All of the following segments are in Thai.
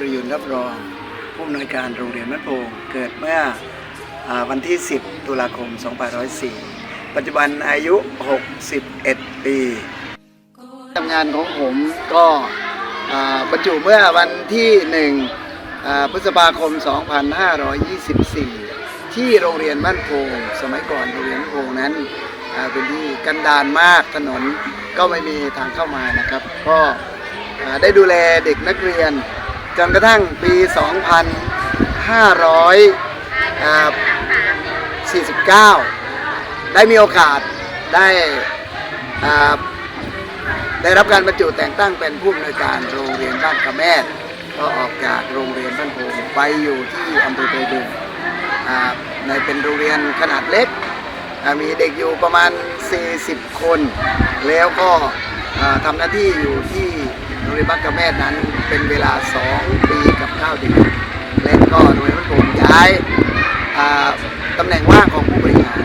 ประยุนรับรองผู้อำนวยการโรงเรียนมัดโพงเกิดเมื่ออวันที่ 10 ตุลาคม 2504 ปัจจุบันอายุ 61 ปีทำงานของผมก็บรรจุเมื่อวันที่1อ่าพฤษภาคม 2524 ที่โรงเรียนบ้านโพงสมัยก่อนโรงเรียนโพงนั้นเป็นที่กันดานมากถนนก็ไม่มีทางเข้ามานะครับ ก็ได้ดูแลเด็กนักเรียน จนกระทั่งปี 2549 ได้มีโอกาสได้ได้รับการบรรจุแต่งตั้งเป็นผู้อำนวยการโรงเรียนบ้านกระแมดก็ออกจากโรงเรียนบ้านโพงไปอยู่ที่อำเภอไตรดึงในเป็นโรงเรียนขนาดเล็ก มีเด็กอยู่ประมาณ 40 คน แล้วก็ทำหน้าที่อยู่ที่ รงเรียนบ้านกระแมดนั้นเป็นเวลา 2 ปีกับ9เดือนและก็โรงเรียนบ้านโพงย้ายตำแหน่งว่างของผู้บริหาร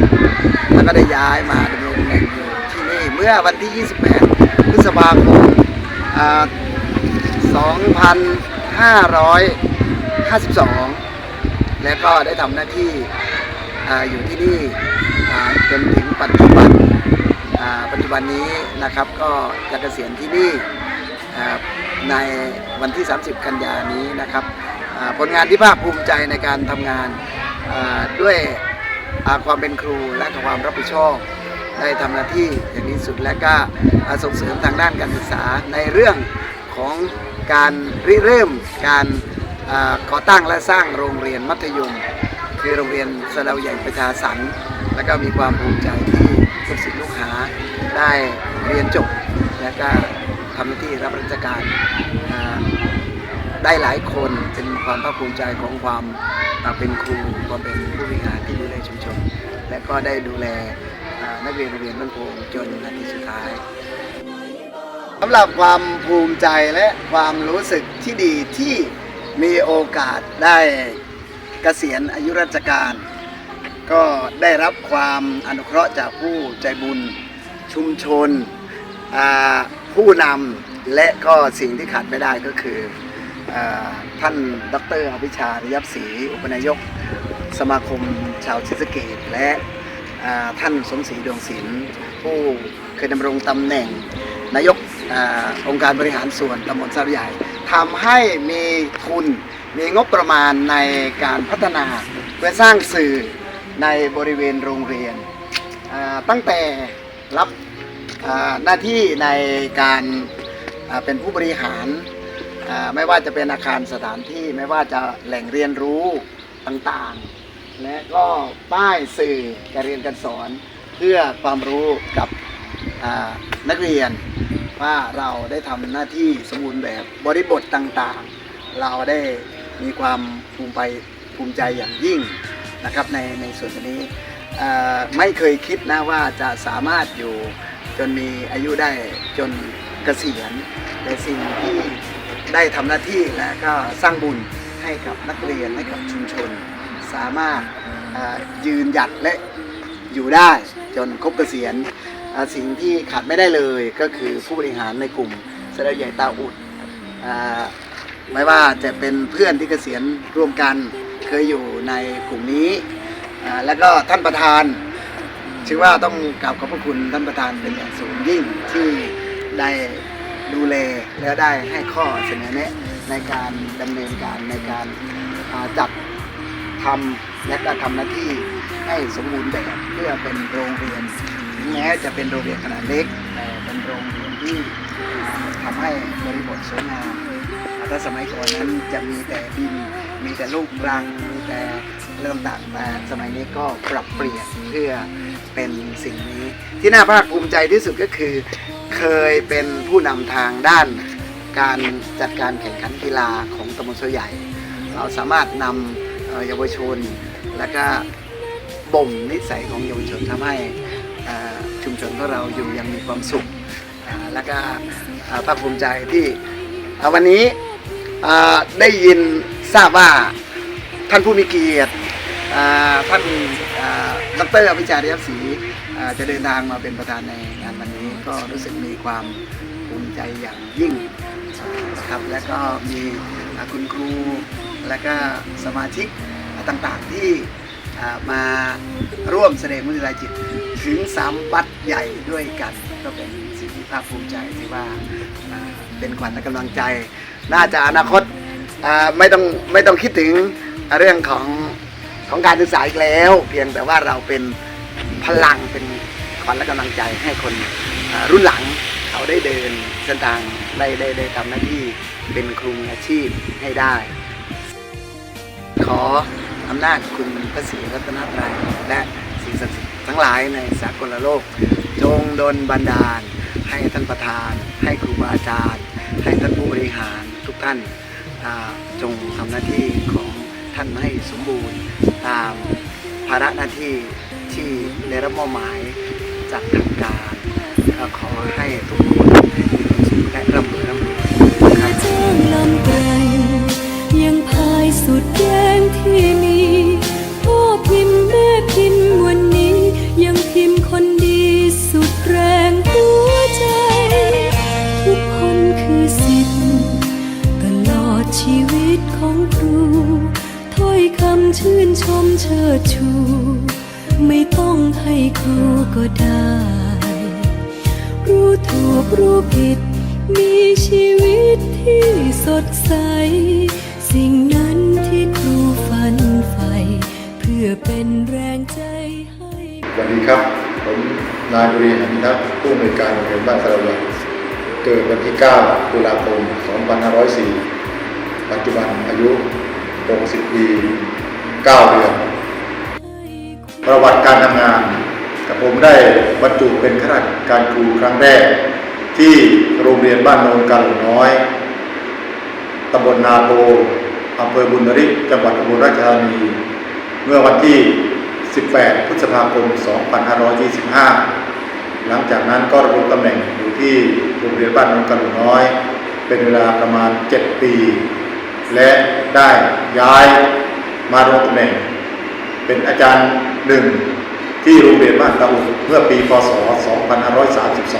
แล้วก็ได้ย้ายมาดำรงตำแหน่งอยู่ที่นี่เมื่อวันที่ 28 พฤษภาคม2552 และก็ได้ทำหน้าที่ออยู่ที่นี่จนถึงปัจจุบันปัจจุบันนี้นะครับก็จะเกษียณที่นี่ ในวันที่ 30 กันยานี้นะครับผลงานที่ภาคภูมิใจในการทำงานด้วยความเป็นครูและความรับผิดชอบได้ทำหน้าที่อย่างนี้สุดและก็ส่งเสริมทางด้านการศึกษาในเรื่องของการริเริ่มการก่อตั้งและสร้างโรงเรียนมัธยม คือโรงเรียนสะเดาใหญ่ประชาสรรและก็มีความภูมิใจที่ลูกศิษย์ลูกหาได้เรียนจบและก็ ทำหน้าที่รับราชการได้หลายคนเป็นความภาคภูมิใจของความอ่าเป็นครูความเป็นผู้บริหารที่ดูแลชุมชน และก็ได้ดูแลนักเรียนโรงเรียนบ้านโพงจนนาทีสุดท้ายสำหรับความภูมิใจและความรู้สึกที่ดีที่มีโอกาสได้เกษียณอายุราชการ ก็ได้รับความอนุเคราะห์จากผู้ใจบุญชุมชนอ่า ผู้นำและก็สิ่งที่ขาดไม่ได้ก็คืออท่านดรอภิชาริยับศรีอุปนายก สมาคมชาวศรีสเกดและท่านสมศรีดวงศิลป์ผู้เคยดำรงตำแหน่งนายกอองค์การบริหารส่วนตำบลสารใหญ่ทำให้มีทุนมีงบประมาณในการพัฒนาเพื่อสร้างสื่อในบริเวณโรงเรียนตั้งแต่รับ หน้าที่ในการเป็นผู้บริหารไม่ว่าจะเป็นอาคารสถานที่ไม่ว่าจะแหล่งเรียนรู้ต่างๆ และก็ป้ายสื่อการเรียนการสอนเพื่อความรู้กับนักเรียนว่าเราได้ทำหน้าที่สมบูรณ์แบบบริบทต่างๆ เราได้มีความภูมิใจภูมิใจอย่างยิ่งนะครับในในส่วนนี้ไม่เคยคิดนะว่าจะสามารถอยู่ จนมีอายุได้จนเกษียณแต่สิ่งที่ได้ทำหน้าที่และก็สร้างบุญให้กับนักเรียนให้กับชุมชน สามารถยืนหยัดและอยู่ได้จนครบเกษียณสิ่งที่ขาดไม่ได้เลยก็คือผู้บริหารในกลุ่มเสดาใหญ่ตาอุดอไม่ว่าจะเป็นเพื่อนที่เกษียณร่วมกันเคยอยู่ในกลุ่มนี้ แล้วก็ท่านประธาน ชื่อว่าต้องกราบขอบพระคุณท่านประธานเป็นอย่างสูงยิ่งที่ได้ดูแลและได้ให้ข้อเสนอแนะในการดำเนินการในการาจัดทำและก็ทำหน้าที่ให้สมบูรณ์แบบเพื่อเป็นโรงเรียนแม้จะเป็นโรงเรียนขนาดเล็กแต่เป็นโรงเรียนที่ทำให้บริบทสวยงามถ้าสมัยก่อนนั้นจะมีแต่ดินมีแต่ลูกรังมีแต่เรื่องต่างแต่สมัยนี้ก็ปรับเปลี่ยนเพื่อ เป็นสิ่งนี้ ที่น่าภาคภูมิใจที่สุดก็คือ เคยเป็นผู้นำทางด้านการจัดการแข่งขันกีฬาของตำบลโซใหญ่ เราสามารถนำเยาวชน และก็บ่มนิสัยของเยาวชนทำให้ชุมชนของเราอยู่ยังมีความสุข และก็ภาคภูมิใจที่วันนี้ได้ยินทราบว่าท่านผู้มีเกียรติ ท่านอ่าดรอภิชาริยศรีจะเดินทางมาเป็นประธานในงานวันนี้ ก็รู้สึกมีความภูมิใจอย่างยิ่งนะครับแล้วก็มีคุณครู และก็สมาชิกต่างๆที่มาร่วมแสดงมุทิตาจิตถึงสามวัดใหญ่ด้วยกัน ก็เป็นสิ่งที่ภาคภูมิใจที่ว่าเป็นขวัญและกำลังใจ น่าจะอนาคตไม่ต้องไม่ต้องคิดถึงเรื่องของ ของการศึกษาอีกแล้ว เพียงแต่ว่าเราเป็นพลังเป็นขวัญและกำลังใจให้คนรุ่นหลังเขาได้เดินเส้นทางได้ได้ได้ทำหน้าที่เป็นครูอาชีพให้ได้ ขออำนาจคุณพระศรีรัตนตรัยและสิ่งศักดิ์สิทธิ์ทั้งหลายในสากลโลก จงดลบันดาล ให้ท่านประธาน ให้ครูบาอาจารย์ ให้ท่านผู้บริหารทุกท่านจงทำหน้าที่ของ ท่านให้สมบูรณ์ตามภาระหน้าที่ที่ได้รับมอบหมายจากทางการก็ขอให้ทุกคนมีความสุขและร่ำรวยร่ำรวยนะครับยังพายสุดแรงที่มี ดใส สิ่งนั้นที่ครูฝันใฝ่เพื่อเป็นแรงใจให้สวัสดีครับ ผมนายบุรีหันทัพย์ผู้อำนวยการโรงเรียนบ้านสระวันเกิดวันที่ 9 ตุลาคม 2504 ปัจจุบันอายุ 60 ปี 9 เดือน ประวัติการทำงานกับผมได้บรรจุเป็นข้าราชการครูครั้งแรก ที่โรงเรียนบ้านโนนกาหลงน้อย ตำบลนาโพอำเภอบุญริกจังหวัดอุบลราชธานี เมื่อวันที่ 18 พฤษภาคม 2525 หลังจากนั้นก็ดำรงตำแหน่งอยู่ที่โรงเรียนบ้านนนกาหลงน้อย เป็นเวลาประมาณ 7 ปี และได้ย้ายมาดำรงตำแหน่ง เป็นอาจารย์หนึ่งที่โรงเรียนบ้านตะอุเมื่อปี พศ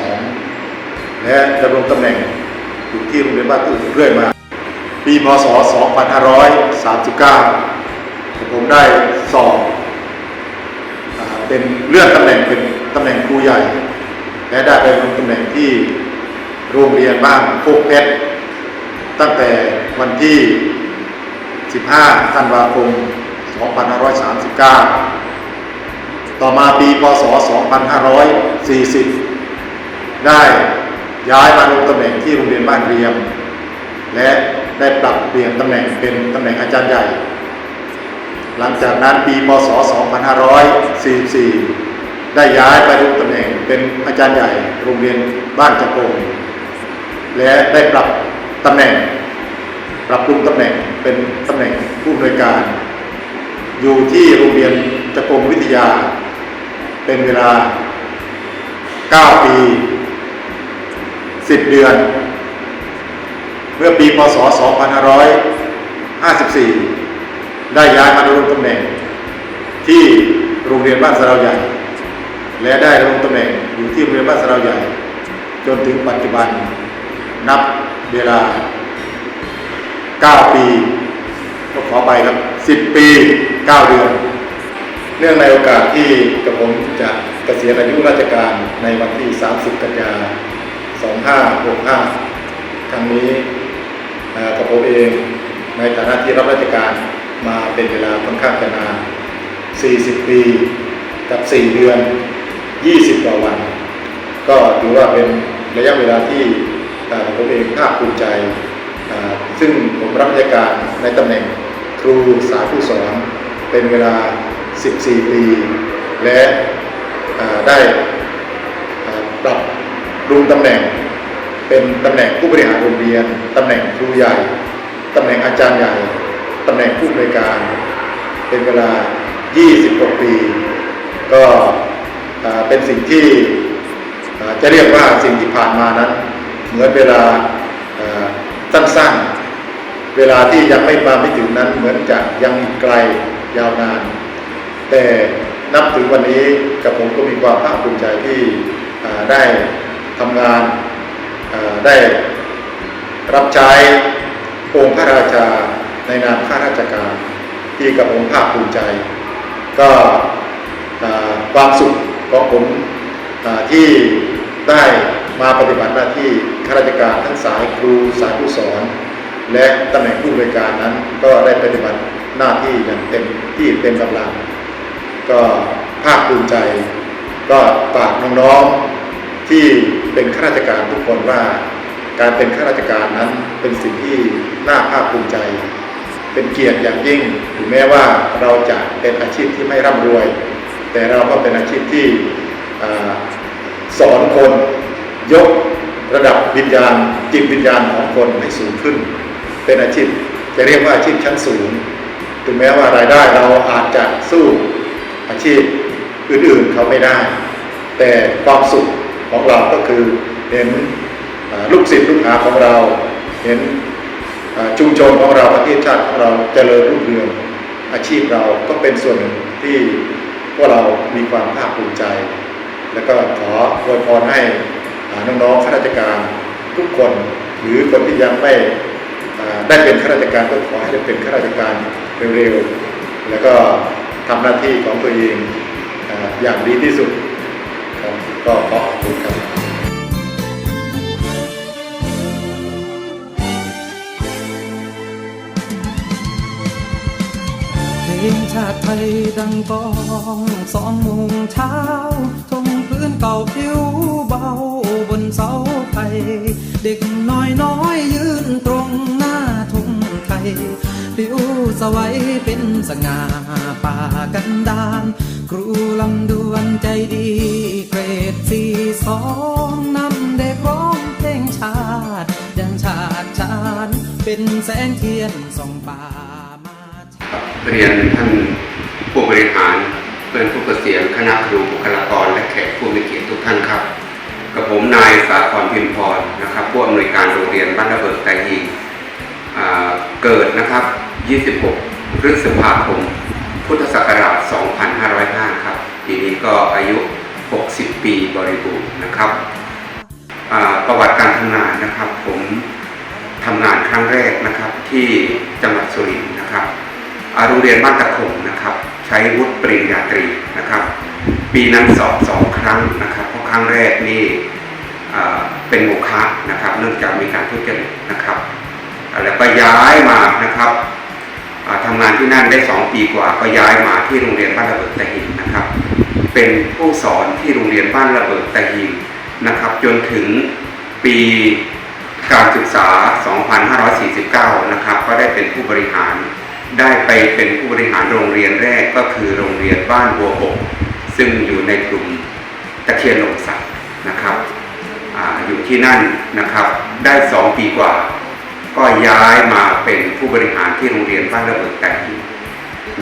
2532 และดำรงตำแหน่งอยู่ที่โรงเรียนบ้านตะอุเรื่อยมา ปีพศ 2539 ผมได้สอบเป็นเลื่อนตำแหน่งเป็นตำแหน่งครูใหญ่ และได้ไปดำรงตำแหน่งที่โรงเรียนบ้านโคกเพชรตั้งแต่วันที่ 15 ธันวาคม 2539 ต่อมาปีพศ 2540 ได้ย้ายมาลงตำแหน่งที่โรงเรียนบ้านเรียม และ ได้ปรับเปลี่ยนตำแหน่งเป็นตำแหน่งอาจารย์ใหญ่ หลังจากนั้นปีพศ 2544 ได้ย้ายไปลงตำแหน่งเป็นอาจารย์ใหญ่โรงเรียนบ้านจักงและได้ปรับตำแหน่ง ปรับปรุงตำแหน่งเป็นตำแหน่งผู้อำนวยการ อยู่ที่โรงเรียนจักงวิทยา เป็นเวลา 9 ปี 10 เดือน เมื่อปีพศ 2554 ได้ย้ายมาดำรงตำแหน่ง ที่โรงเรียนบ้านสะราใหญ่ และได้ดำรงตำแหน่งอยู่ที่โรงเรียนบ้านสะราใหญ่ จนถึงปัจจุบันนับเวลา 9 ปีก็ขอไปครับ 10 ปี 9 เดือน เนื่องในโอกาสที่กระผมจะเกษียณอายุราชการในวันที่ 30 กันยา2565 ครั้งนี้ กับผมเองในฐานะที่รับราชการมาเป็นเวลาค่อนข้างจะนาน 40 ปี กับ 4 เดือน 20 กว่าวัน ก็ถือว่าเป็นระยะเวลาที่ผมเองภาคภูมิใจ ซึ่งผมรับราชการในตำแหน่งครูสาผู้สอนเป็นเวลา 14 ปี และได้ปรับปรุงตำแหน่ง เป็นตำแหน่งผู้บริหารโรงเรียนตำแหน่งครูใหญ่ตำแหน่งอาจารย์ใหญ่ตำแหน่งผู้อำนวยการ เป็นเวลา26ปี ก็เป็นสิ่งที่จะเรียกว่าสิ่งที่ผ่านมานั้น เหมือนเวลาสั้นๆ เวลาที่ยังไม่มาไม่ถึงนั้นเหมือนจะยังไกลยาวนาน แต่นับถึงวันนี้กับผมก็มีความภาคภูมิใจที่ได้ทำงาน ได้รับใช้องค์พระราชาในนามข้าราชการที่กับผมภาคภูมิใจ ก็ความสุขของผมที่ได้มาปฏิบัติหน้าที่ข้าราชการทั้งสายครูสายผู้สอน และตำแหน่งผู้บริการนั้นก็ได้ปฏิบัติหน้าที่อย่างเต็มที่เต็มกำลัง ก็ภาคภูมิใจ ก็ฝากน้องๆ ที่เป็นข้าราชการทุกคนว่า การเป็นข้าราชการนั้นเป็นสิ่งที่น่าภาคภูมิใจ เป็นเกียรติอย่างยิ่งถึงแม้ว่าเราจะเป็นอาชีพที่ไม่ร่ำรวย แต่เราก็เป็นอาชีพที่อสอนคนยกระดับวิญญาณจิตวิญญาณของคนให้สูงขึ้น เป็นอาชีพจะเรียกว่าอาชีพชั้นสูงถึงแม้ว่ารายได้เราอาจจะสู้อาชีพอื่นๆเขาไม่ได้ แต่ความสุข ของเราก็คือเห็นลูกศิษย์ลูกหาของเรา เห็นชุมชนของเราประเทศชาติของเราเจริญรุ่งเรืองอาชีพเราก็เป็นส่วนหนึ่งที่พวกเรามีความภาคภูมิใจ แล้วก็ขออวยพรให้น้องๆข้าราชการทุกคนหรือคนที่ยังไม่ได้เป็นข้าราชการก็ขอให้ได้เป็นข้าราชการเร็วๆแล้วก็ทำหน้าที่ของตัวเองอย่างดีที่สุด ครับก็ขอบคุณครับเพลงชาติไทยดังกองสองโมงเช้าทงพื้นเก่าผิวเบาบนเสาไฟเด็กน้อยน้อยยืนตรงหน้าทุ่งไทยผิวสวัยเป็นสง่าป่ากันดาน ครูลำดวนใจดีเกรดสี่สองนำเด็กร้องเพลงชาติยังชาติชาญเป็นแสงเทียนส่องป่ามาเรียนท่านผู้บริหารเพื่อนผู้เกษียณคณะครูบุคลากรและแขกผู้มีเกียรติทุกท่านครับกับผมนายสาครพิมพรนะครับ ผู้อำนวยการโรงเรียนบ้านระเบิดไตรฮีอ่าเกิดนะครับ 26 พฤษภาคม พุทธศักราช 2505 ครับ ปีนี้ก็อายุ 60 ปีบริบูรณ์นะครับ ประวัติการทำงานนะครับ ผมทำงานครั้งแรกนะครับที่จังหวัดสุรินทร์นะครับอาโรงเรียนบ้านตะขงนะครับ ใช้วุฒิปริญญาตรีนะครับ ปีนั้นสอบสองครั้งนะครับเพราะครั้งแรกนี่เป็นโมฆะนะครับ เนื่องจากมีการทุจริตนะครับอ่าแล้วก็ย้ายมานะครับ อ่าทำงานที่นั่นได้สองปีกว่าก็ย้ายมาที่โรงเรียนบ้านระเบิดตะหินนะครับ เป็นผู้สอนที่โรงเรียนบ้านระเบิดตะหินนะครับ จนถึงปีการศึกษา 2549 นะครับ ก็ได้เป็นผู้บริหาร ได้ไปเป็นผู้บริหารโรงเรียนแรกก็คือโรงเรียนบ้านบัวบกซึ่งอยู่ในกลุ่มตะเคียนหลงสักนะครับออยู่ที่นั่นนะครับ ได้สองปีกว่า ก็ย้ายมาเป็นผู้บริหารที่โรงเรียนบ้านระเบิดแต่ง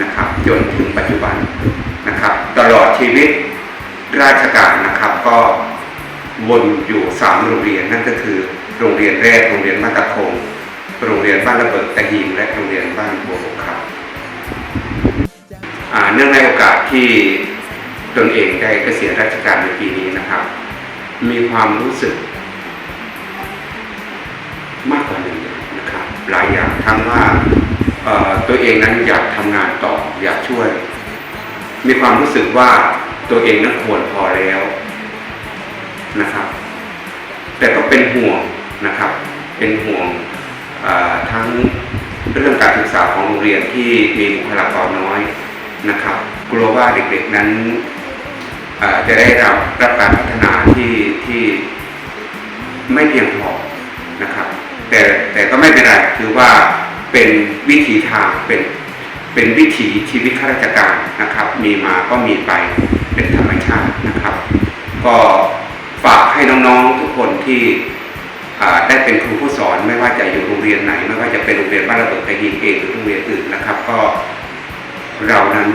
นะครับจนถึงปัจจุบันนะครับ ตลอดชีวิตราชการนะครับ ก็วนอยู่สามโรงเรียนนั่นก็คือ โรงเรียนแรกโรงเรียนบ้านตะคง โรงเรียนบ้านระเบิดตะหินและโรงเรียนบ้านบัวบกครับเนื่องในโอกาสที่ตนเองได้เกษียณราชการในปีนี้นะครับ มีความรู้สึกมากกว่าหนึ่ง หลายอย่างทั้งว่าตัวเองนั้นอยากทำงานต่ออยากช่วย มีความรู้สึกว่าตัวเองนั้นควรพอแล้วนะครับ แต่ก็เป็นห่วงนะครับ เป็นห่วงทั้งเรื่องการศึกษาของโรงเรียนที่มีบุคลากรน้อยนะครับ กลัวว่าเด็กๆนั้นจะได้รับรับการพัฒนาที่ที่ไม่เพียงพอนะครับ แต่แต่ก็ไม่เป็นไรคือว่าเป็นวิถีทางเป็นเป็นวิถีชีวิตข้าราชการนะครับ มีมาก็มีไปเป็นธรรมชาตินะครับ ก็ฝากให้น้องๆทุกคนที่อ่าได้เป็นครูผู้สอนไม่ว่าจะอยู่โรงเรียนไหน ไม่ว่าจะเป็นโรงเรียนบ้านระเบิดไตรยิงเองหรือโรงเรียนอื่นนะครับ ก็เรานั้น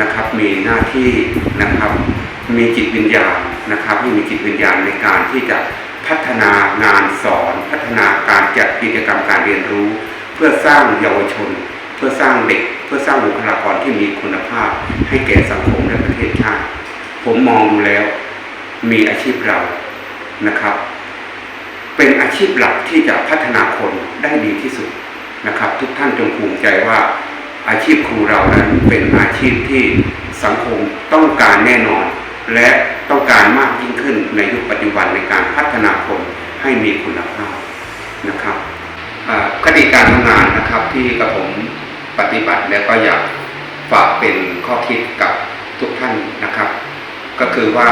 นะครับมีหน้าที่นะครับ มีจิตวิญญาณนะครับที่มีจิตวิญญาณในการที่จะ พัฒนางานสอน พัฒนาการจัดกิจกรรมการเรียนรู้ เพื่อสร้างเยาวชน เพื่อสร้างเด็ก เพื่อสร้างบุคลากรที่มีคุณภาพ ให้แก่สังคมและประเทศชาติ ผมมองดูแล้วมีอาชีพเรานะครับ เป็นอาชีพหลักที่จะพัฒนาคนได้ดีที่สุดนะครับ ทุกท่านจงภูมิใจว่าอาชีพครูเรานั้นเป็นอาชีพที่สังคมต้องการแน่นอน และต้องการมากยิ่งขึ้นในยุคปัจจุบันในการพัฒนาคนให้มีคุณภาพนะครับคติการทำงานนะครับที่กระผมปฏิบัติแล้วก็อยากฝากเป็นข้อคิดกับทุกท่านนะครับ ก็คือว่า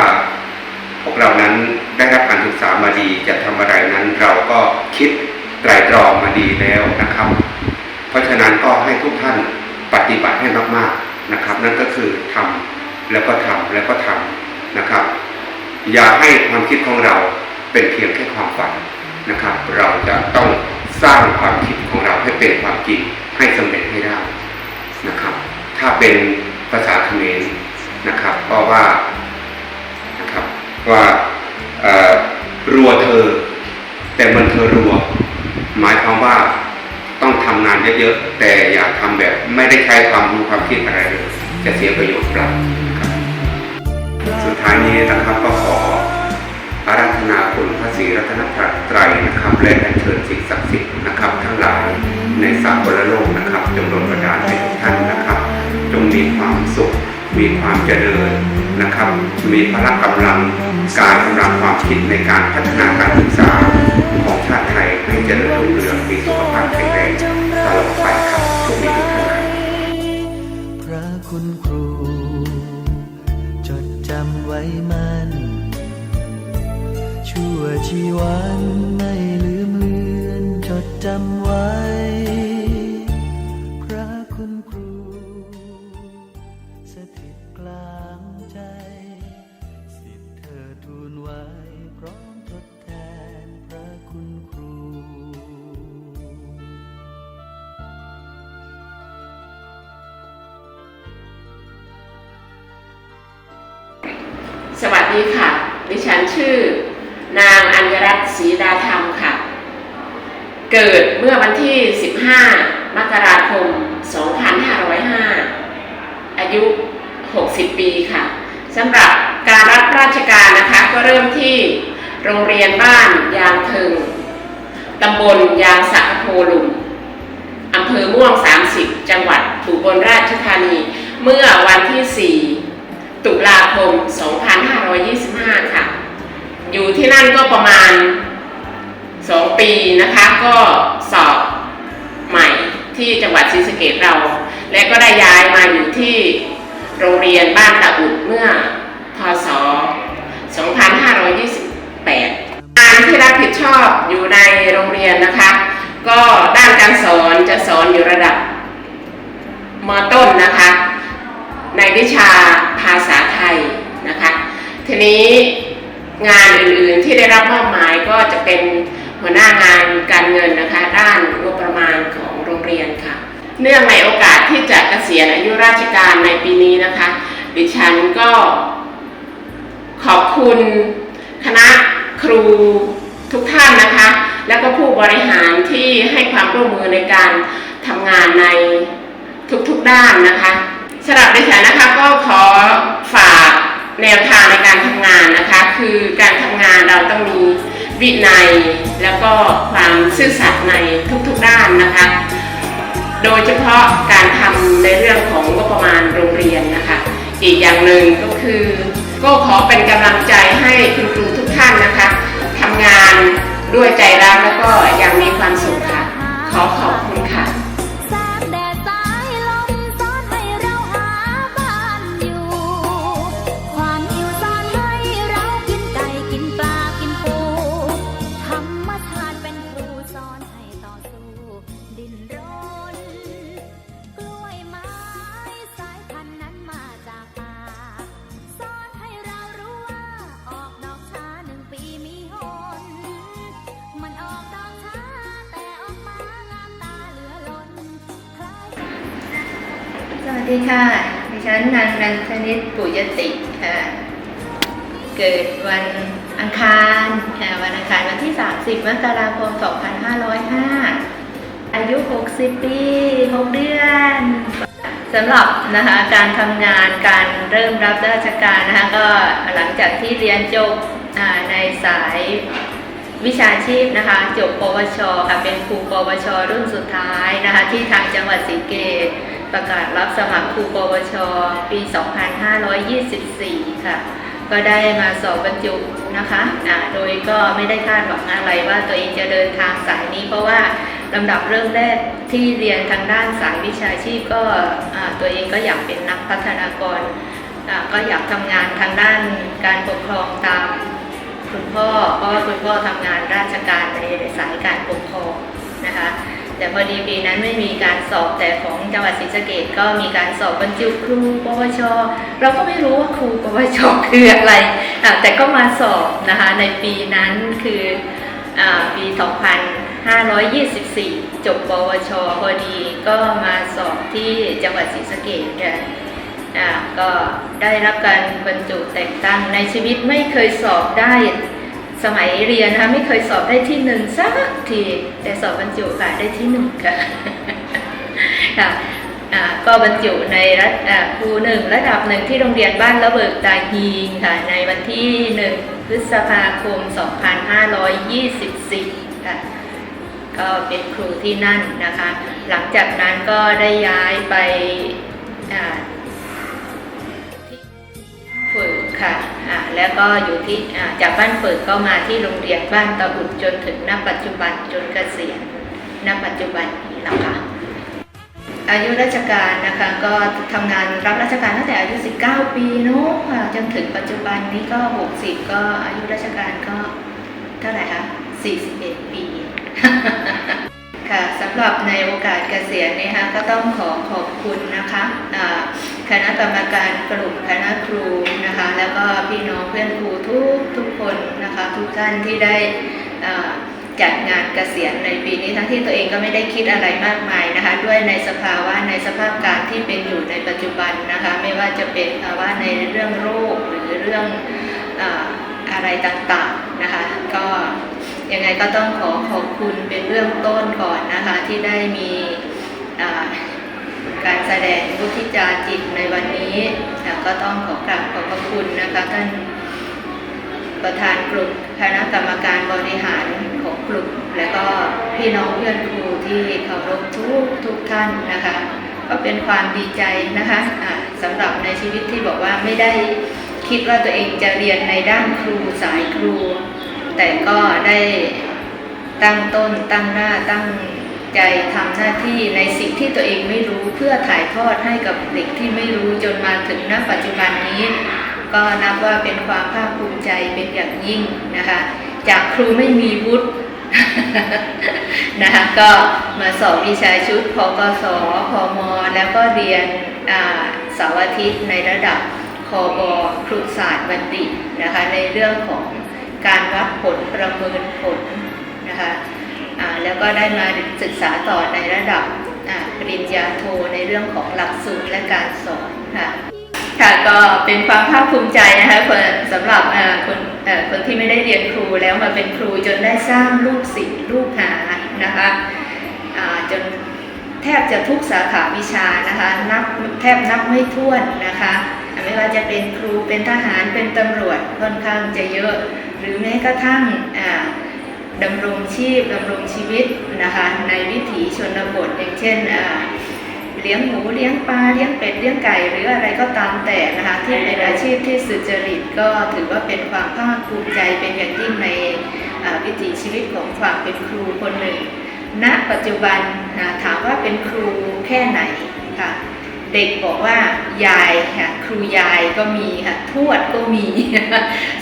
พวกเรานั้นได้รับการศึกษามาดีจะทำอะไรนั้นเราก็คิดไตรตรองมาดีแล้วนะครับ เพราะฉะนั้นก็ให้ทุกท่านปฏิบัติให้มากๆนะครับ นั่นก็คือทำแล้วก็ทำแล้วก็ทำ นะครับ อย่าให้ความคิดของเราเป็นเพียงแค่ความฝันนะครับ เราจะต้องสร้างความคิดของเราให้เป็นความจริงให้สำเร็จให้ได้นะครับ ถ้าเป็นภาษาเขมรนะครับก็ว่านะครับว่าอ่อรัวเธอ แต่มันเธอรัว หมายความว่าต้องทำงานเยอะๆแต่อย่าทำแบบ ไม่ได้ใช้ความรู้ความคิดอะไรเลยจะเสียประโยชน์เปล่า สุดท้ายนี้นะครับก็ขออาราธนาคุณพระศรีรัตนตรัยนะครับ และอัญเชิญสิ่งศักดิ์สิทธิ์นะครับ ทั้งหลายในสากลโลกนะครับ จงโดนบันดาลให้ทุกท่านนะครับ จงมีความสุข มีความเจริญนะครับ มีพละกำลังการกำลังความคิดในการพัฒนาการศึกษาของชาติไทยให้เจริญรุ่งเรืองมีสุขภาพแข็งแรงตลอดไปครับทุกมีทุก ดีค่ะ ดิฉันชื่อ นางอัญรัตน์ศรีดาธรรมค่ะ เกิดเมื่อวันที่ 15 มกราคม 2505 อายุ 60 ปีค่ะสำหรับการรับราชการนะคะ ก็เริ่มที่โรงเรียนบ้านยางเทิงตำบลยางสะโพลุมอำเภอม่วง 30 จังหวัดอุบลราชธานี เมื่อวันที่ 4 ตุลาคม 2525 ค่ะ อยู่ที่นั่นก็ประมาณ 2 ปีนะคะ ก็สอบใหม่ที่จังหวัดศรีสะเกษเรา และก็ได้ย้ายมาอยู่ที่โรงเรียนบ้านตะอุดเมื่อพศ 2528งานที่รับผิดชอบอยู่ในโรงเรียนนะคะ ก็ด้านการสอนจะสอนอยู่ระดับมต้นนะคะ ในวิชาภาษาไทยนะคะทีนี้งานอื่นๆที่ได้รับมอบหมายก็จะเป็นหัวหน้างานการเงินนะคะด้านงบประมาณของโรงเรียนค่ะ เนื่องในโอกาสที่จะเกษียณอายุราชการในปีนี้นะคะ ดิฉันก็ขอบคุณคณะครูทุกท่านนะคะ แล้วก็ผู้บริหารที่ให้ความร่วมมือในการทำงานในทุกๆด้านนะคะ สำหรับดิฉันนะคะก็ขอฝากแนวทางในการทำงานนะคะ คือการทำงานเราต้องมีวินัย แล้วก็ความซื่อสัตย์ในทุกๆด้านนะคะ โดยเฉพาะการทำในเรื่องของงบประมาณโรงเรียนนะคะ อีกอย่างหนึ่งก็คือ ก็ขอเป็นกำลังใจให้คุณครูทุกท่านนะคะทำงานด้วยใจรักแล้วก็อย่างมีความสุขค่ะขอขอ สำหรับนะคะการทำงานการเริ่มรับราชการนะคะก็หลังจากที่เรียนจบในสายวิชาชีพนะคะจบปวชค่ะเป็นครูปวช รุ่นสุดท้ายนะคะที่ทางจังหวัดศรีเกตประกาศรับสมัครครูปวช ปี 2524 ค่ะ ก็ได้มาสอบบรรจุนะคะอ่าโดยก็ไม่ได้คาดหวังอะไรว่าตัวเองจะเดินทางสายนี้เพราะว่า ลำดับเริ่มแรกที่เรียนทางด้านสายวิชาชีพก็ตัวเองก็อยากเป็นนักพัฒนากร ก็อยากทำงานทางด้านการปกครองตามคุณพ่อเพราะว่าคุณพ่อทำงานราชการในสายการปกครองนะคะแต่พอดีปีนั้นไม่มีการสอบแต่ของจังหวัดศรีสะเกดก็มีการสอบบรรจุครูปวช เราก็ไม่รู้ว่าครูปวชคืออะไร แต่ก็มาสอบนะคะในปีนั้นคือปี 2 5 524 จบปวชพอดีก็มาสอบที่จังหวัดศรีสะเกดค่ะก็ได้รับการบรรจุแต่งตั้งในชีวิตไม่เคยสอบได้สมัยเรียนนะคะไม่เคยสอบได้ที่หนึ่งสักทีแต่สอบบรรจุค่ได้ที่หนึ่งค่ะค่ะก็บรรจุในรัฐครูหนึ่งระดับหนึ่งที่โรงเรียนบ้านระเบิดตาฮีงค่ะในวันที่หนึ่งพฤษภาคม 2524ค่ะ ก็เป็นครูที่นั่นนะคะ หลังจากนั้นก็ได้ย้ายไปฝึกค่ะอ่าแล้วก็อยู่ที่จากบ้านฝึกก็มาที่โรงเรียนบ้านตะอุ่นจนถึงณปัจจุบันจนเกษียณณปัจจุบันนี้แล้วค่ะอายุราชการนะคะก็ทำงานรับราชการตั้งแต่อายุ 19 ปีเนาะจนถึงปัจจุบันนี้ก็ 60 ก็อายุราชการก็เท่าไหร่คะ41 ปี ค่ะสำหรับในโอกาสเกษียณนี้ค่ะก็ต้องขอขอบคุณนะคะคณะกรรมการกลุ่มคณะครูนะคะ แล้วก็พี่น้องเพื่อนครูทุกทุกคนนะคะ ทุกท่านที่ได้จัดงานเกษียณในปีนี้ทั้งที่ตัวเองก็ไม่ได้คิดอะไรมากมายนะคะ ด้วยในสภาวะในสภาพการที่เป็นอยู่ในปัจจุบันนะคะ ไม่ว่าจะเป็นภาวะในเรื่องโรคหรือเรื่องออะไรต่างๆนะคะ ก็ ยังไงก็ต้องขอขอบคุณเป็นเรื่องต้นก่อนนะคะ ที่ได้มีการแสดงวุฒิจาจิตในวันนี้อะก็ต้องขอกราบขอบพระคุณนะคะท่านประธานกลุ่มคณะกรรมการบริหารของกลุ่ม และก็พี่น้องเพื่อนครูที่เคารพทุกทุกท่านนะคะ ก็เป็นความดีใจนะคะะสำหรับในชีวิตที่บอกว่าไม่ได้คิดว่าตัวเองจะเรียนในด้านครูสายครู แต่ก็ได้ตั้งต้นตั้งหน้าตั้งใจทำหน้าที่ในสิ่งที่ตัวเองไม่รู้เพื่อถ่ายทอดให้กับเด็กที่ไม่รู้จนมาถึงณปัจจุบันนี้ ก็นับว่าเป็นความภาคภูมิใจเป็นอย่างยิ่งนะคะ จากครูไม่มีวุฒินะคะก็มาสอบวิชาชุดพกสพมแล้วก็เรียนอาเสาร์อาทิตย์ในระดับคอบครุศาสตร์บัณฑิตนะคะในเรื่องของ การวัดผลประเมินผลนะคะแล้วก็ได้มาศึกษาต่อในระดับปริญญาโทในเรื่องของหลักสูตรและการสอนค่ะค่ะก็เป็นความภาคภูมิใจนะคะคนสำหรับคนคนที่ไม่ได้เรียนครูแล้วมาเป็นครูจนได้สร้างลูกศิษย์ลูกหานะคะจนแทบจะทุกสาขาวิชานะคะนับแทบนับไม่ถ้วนนะคะไม่ว่าจะเป็นครูเป็นทหารเป็นตำรวจค่อนข้างจะเยอะ หรือแม้กระทั่งดำรงชีพดำรงชีวิตนะคะในวิถีชนบทอย่างเช่นเลี้ยงหมูเลี้ยงปลาเลี้ยงเป็ดเลี้ยงไก่หรืออะไรก็ตามแต่นะคะที่เป็นอาชีพที่สุจริตก็ถือว่าเป็นความภาคภูมิใจเป็นอย่างยิ่งในวิถีชีวิตของความเป็นครูคนหนึ่งณปัจจุบันถามว่าเป็นครูแค่ไหนค่ะ เด็กบอกว่ายายค่ะครูยายก็มีค่ะทวดก็มี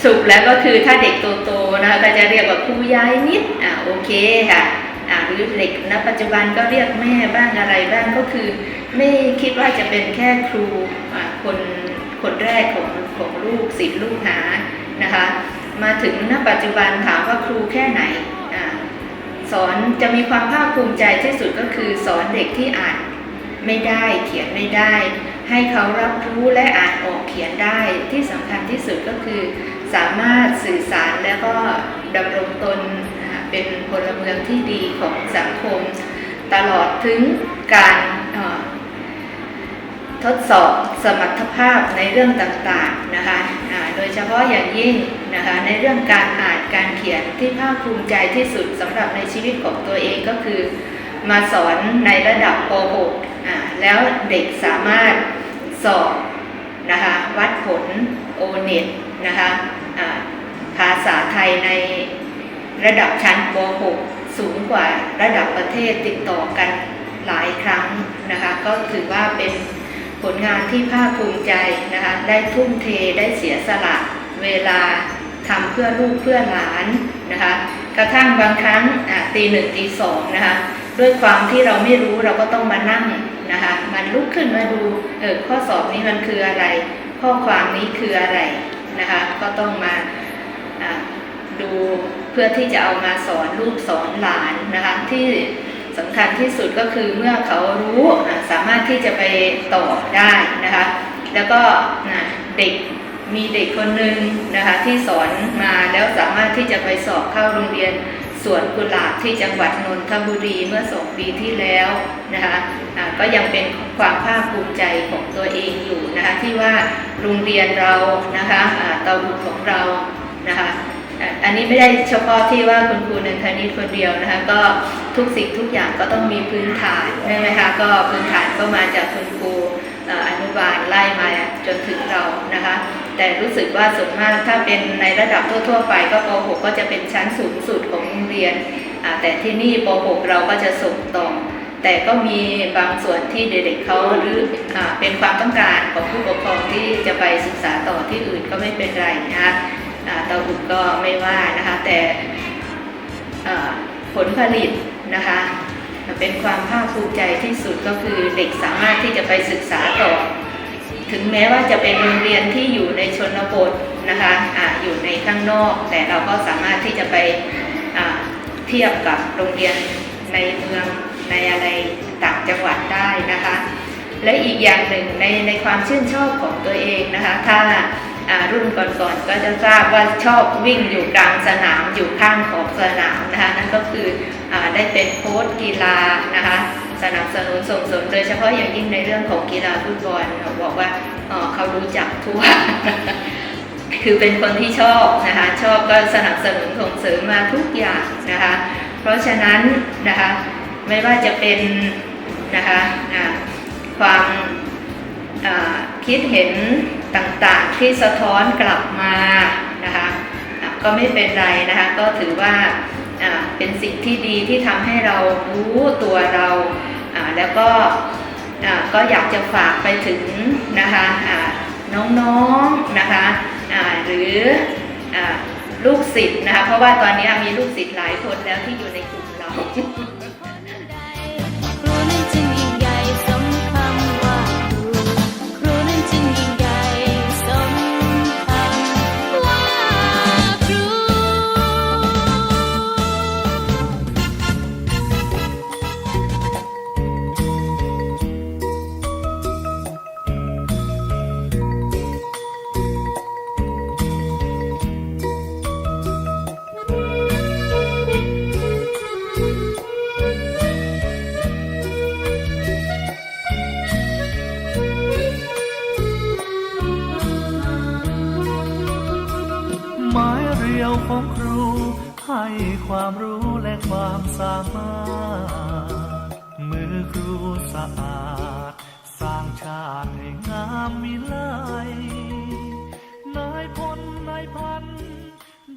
สุขแล้วก็คือถ้าเด็กโตๆนะคะก็จะเรียกว่าครูยายนิดอ่าโอเคค่ะอ่าหรือเด็กณปัจจุบันก็เรียกแม่บ้างอะไรบ้างก็คือ ไม่คิดว่าจะเป็นแค่ครูอ่าคนคนแรกของของลูกศิษย์ลูกหานะคะ มาถึงณปัจจุบันถามว่าครูแค่ไหนอสอนจะมีความภาคภูมิใจที่สุดก็คือสอนเด็กที่อ่าน ไม่ได้ เขียนไม่ได้ ให้เขารับรู้และอ่านออกเขียนได้ ที่สำคัญที่สุดก็คือ สามารถสื่อสารแล้วก็ดำรงตนเป็นพลเมืองที่ดีของสังคม ตลอดถึงการทดสอบสมรรถภาพในเรื่องต่างๆนะคะโดยเฉพาะอย่างยิ่งนะคะในเรื่องการอ่านการเขียนที่ภาคภูมิใจที่สุดสำหรับในชีวิตของตัวเองก็คือ มาสอนในระดับป .6 แล้วเด็กสามารถสอบนะคะวัดผลโอเน็ตนะคะภาษาไทยในระดับชั้นป .6 สูงกว่าระดับประเทศติดต่อกันหลายครั้งนะคะก็ถือว่าเป็นผลงานที่ภาคภูมิใจนะคะได้ทุ่มเทได้เสียสละเวลาทำเพื่อลูกเพื่อหลานนะคะกระทั่งบางครั้งอ่าตีหนึ่งตีสองนะคะด้วยความที่เราไม่รู้เราก็ต้องมานั่ง นะคะมันลุกขึ้นมาดูเออข้อสอบนี้มันคืออะไร ข้อความนี้คืออะไรนะคะก็ต้องมาดูเพื่อที่จะเอามาสอนลูกสอนหลานนะคะที่สำคัญที่สุดก็คือเมื่อเขารู้สามารถที่จะไปต่อได้นะคะแล้วก็เด็กมีเด็กคนหนึ่งนะคะที่สอนมาแล้วสามารถที่จะไปสอบเข้าโรงเรียน สวนกุหลาบที่จังหวัดนนทบุรีเมื่อสองปีที่แล้วนะคะอ่าก็ยังเป็นความภาคภูมิใจของตัวเองอยู่นะคะที่ว่าโรงเรียนเรานะคะอ่าเตาบุญของเรานะคะอันนี้ไม่ได้เฉพาะที่ว่าคุณครูนันทนิตคนเดียวนะคะก็ทุกสิ่งทุกอย่างก็ต้องมีพื้นฐานใช่ไหมคะก็พื้นฐานก็มาจากคุณครูอนุบาลไล่มาจนถึงเรานะคะ แต่รู้สึกว่าส่วนมากถ้าเป็นในระดับทั่ว ๆ ไปก็ป .6 ก็จะเป็นชั้นสูงสุดของโรงเรียน แต่ที่นี่ป .6 เราก็จะส่งต่อ แต่ก็มีบางส่วนที่เด็กๆเขาหรืออเป็นความต้องการของผู้ปกครองที่จะไปศึกษาต่อที่อื่นก็ไม่เป็นไรนะคะเตาอุดก็ไม่ว่านะคะ แต่ผลผลิตนะคะเป็นความภาคภูมิใจที่สุดก็คือเด็กสามารถที่จะไปศึกษาต่อ ถึงแม้ว่าจะเป็นโรงเรียนที่อยู่ในชนบทนะคะอะอยู่ในข้างนอก แต่เราก็สามารถที่จะไปเทียบกับโรงเรียนในเมืองในอะไรต่างจังหวัดได้นะคะ และอีกอย่างหนึ่งในในความชื่นชอบของตัวเองนะคะ ถ้ารุ่นก่อนๆก็จะทราบว่าชอบวิ่งอยู่กลางสนามอยู่ข้างของสนามนะคะนั่นก็คืออได้เป็นโค้ชกีฬานะคะ สนับสนุนส่งเสริมโดยเฉพาะอย่างยิ่งในเรื่องของกีฬาฟุตบอลเขาบอกว่าเขารู้จักทั่วคือเป็นคนที่ชอบนะคะชอบก็สนับสนุนส่งเสริมมาทุกอย่างนะคะเพราะฉะนั้นนะคะไม่ว่าจะเป็นนะคะอ่าความคิดเห็นต่างๆที่สะท้อนกลับมานะคะก็ไม่เป็นไรนะคะก็ถือว่า เป็นสิ่งที่ดีที่ทำให้เรารู้ตัวเราแล้วก็ก็อยากจะฝากไปถึงนะคะน้องๆนะคะหรืออลูกศิษย์นะคะเพราะว่าตอนนี้มีลูกศิษย์หลายคนแล้วที่อยู่ในกลุ่มเรา